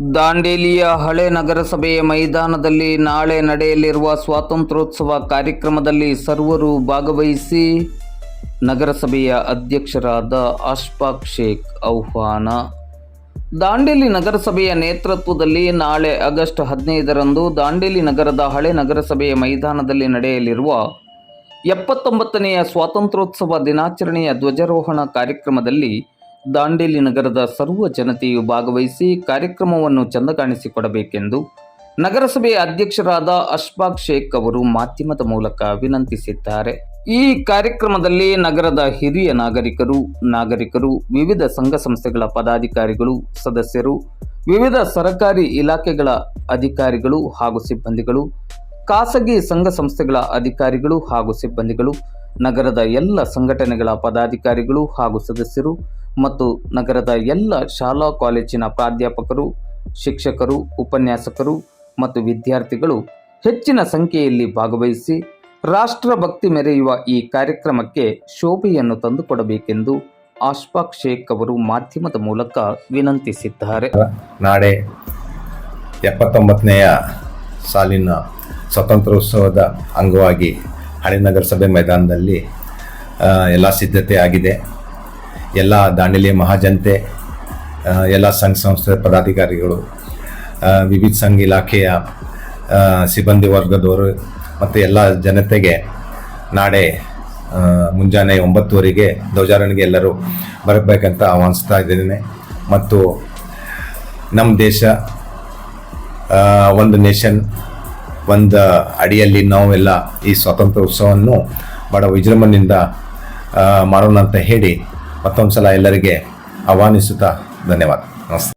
ದಾಂಡೇಲಿಯ ಹಳೆ ನಗರಸಭೆಯ ಮೈದಾನದಲ್ಲಿ ನಾಳೆ ನಡೆಯಲಿರುವ ಸ್ವಾತಂತ್ರ್ಯೋತ್ಸವ ಕಾರ್ಯಕ್ರಮದಲ್ಲಿ ಸರ್ವರು ಭಾಗವಹಿಸಿ ನಗರಸಭೆಯ ಅಧ್ಯಕ್ಷರಾದ ಅಶ್ಫಾಕ್ ಶೇಖ್ ಆಹ್ವಾನ. ದಾಂಡೇಲಿ ನಗರಸಭೆಯ ನೇತೃತ್ವದಲ್ಲಿ ನಾಳೆ ಆಗಸ್ಟ್ ಹದಿನೈದರಂದು ದಾಂಡೇಲಿ ನಗರದ ಹಳೆ ನಗರಸಭೆಯ ಮೈದಾನದಲ್ಲಿ ನಡೆಯಲಿರುವ ಎಪ್ಪತ್ತೊಂಬತ್ತನೆಯ ಸ್ವಾತಂತ್ರ್ಯೋತ್ಸವ ದಿನಾಚರಣೆಯ ಧ್ವಜಾರೋಹಣ ಕಾರ್ಯಕ್ರಮದಲ್ಲಿ ದಾಂಡೇಲಿ ನಗರದ ಸರ್ವ ಜನತೆಯು ಭಾಗವಹಿಸಿ ಕಾರ್ಯಕ್ರಮವನ್ನು ಚೆಂದ ಕಾಣಿಸಿಕೊಡಬೇಕೆಂದು ನಗರಸಭೆ ಅಧ್ಯಕ್ಷರಾದ ಅಶ್ಫಾಕ್ ಶೇಖ್ ಅವರು ಮಾಧ್ಯಮದ ಮೂಲಕ ವಿನಂತಿಸಿದ್ದಾರೆ. ಈ ಕಾರ್ಯಕ್ರಮದಲ್ಲಿ ನಗರದ ಹಿರಿಯ ನಾಗರಿಕರು ನಾಗರಿಕರು, ವಿವಿಧ ಸಂಘ ಸಂಸ್ಥೆಗಳ ಪದಾಧಿಕಾರಿಗಳು, ಸದಸ್ಯರು, ವಿವಿಧ ಸರ್ಕಾರಿ ಇಲಾಖೆಗಳ ಅಧಿಕಾರಿಗಳು ಹಾಗೂ ಸಿಬ್ಬಂದಿಗಳು, ಖಾಸಗಿ ಸಂಘ ಸಂಸ್ಥೆಗಳ ಅಧಿಕಾರಿಗಳು ಹಾಗೂ ಸಿಬ್ಬಂದಿಗಳು, ನಗರದ ಎಲ್ಲ ಸಂಘಟನೆಗಳ ಪದಾಧಿಕಾರಿಗಳು ಹಾಗೂ ಸದಸ್ಯರು ಮತ್ತು ನಗರದ ಎಲ್ಲ ಶಾಲಾ ಕಾಲೇಜಿನ ಪ್ರಾಧ್ಯಾಪಕರು, ಶಿಕ್ಷಕರು, ಉಪನ್ಯಾಸಕರು ಮತ್ತು ವಿದ್ಯಾರ್ಥಿಗಳು ಹೆಚ್ಚಿನ ಸಂಖ್ಯೆಯಲ್ಲಿ ಭಾಗವಹಿಸಿ ರಾಷ್ಟ್ರಭಕ್ತಿ ಮೆರೆಯುವ ಈ ಕಾರ್ಯಕ್ರಮಕ್ಕೆ ಶೋಭೆಯನ್ನು ತಂದುಕೊಡಬೇಕೆಂದು ಆಶ್ಫಾಕ್ ಶೇಖ್ ಅವರು ಮಾಧ್ಯಮದ ಮೂಲಕ ವಿನಂತಿಸಿದ್ದಾರೆ. ನಾಳೆ ಎಪ್ಪತ್ತೊಂಬತ್ತನೆಯ ಸಾಲಿನ ಸ್ವಾತಂತ್ರ್ಯೋತ್ಸವದ ಅಂಗವಾಗಿ ಹಳೆ ನಗರಸಭೆ ಮೈದಾನದಲ್ಲಿ ಎಲ್ಲ ಸಿದ್ಧತೆ ಆಗಿದೆ. ಎಲ್ಲ ದಾಂಡೇಲಿಯ ಮಹಾಜನತೆ ಎಲ್ಲ ಸಂಘ ಸಂಸ್ಥೆ ಪದಾಧಿಕಾರಿಗಳು ವಿವಿಧ ಸಂಘ ಇಲಾಖೆಯ ಸಿಬ್ಬಂದಿ ವರ್ಗದವರು ಮತ್ತು ಎಲ್ಲ ಜನತೆಗೆ ನಾಳೆ ಮುಂಜಾನೆ ಒಂಬತ್ತುವರೆಗೆ ಧ್ವಜಾರೋಹಣೆಗೆ ಎಲ್ಲರೂ ಬರಬೇಕಂತ ಆಹ್ವಾನಿಸ್ತಾ ಇದ್ದೇನೆ. ಮತ್ತು ನಮ್ಮ ದೇಶ ಒಂದು ನೇಷನ್, ಒಂದು ಅಡಿಯಲ್ಲಿ ನಾವೆಲ್ಲ ಈ ಸ್ವಾತಂತ್ರ್ಯ ಉತ್ಸವವನ್ನು ಬಡ ವಿಜೃಂಭಣೆಯಿಂದ ಮಾಡೋಣ ಅಂತ ಹೇಳಿ ಮತ್ತೊಂದು ಸಲ ಎಲ್ಲರಿಗೆ ಆಹ್ವಾನಿಸುತ್ತಾ ಧನ್ಯವಾದ. ನಮಸ್ತೆ.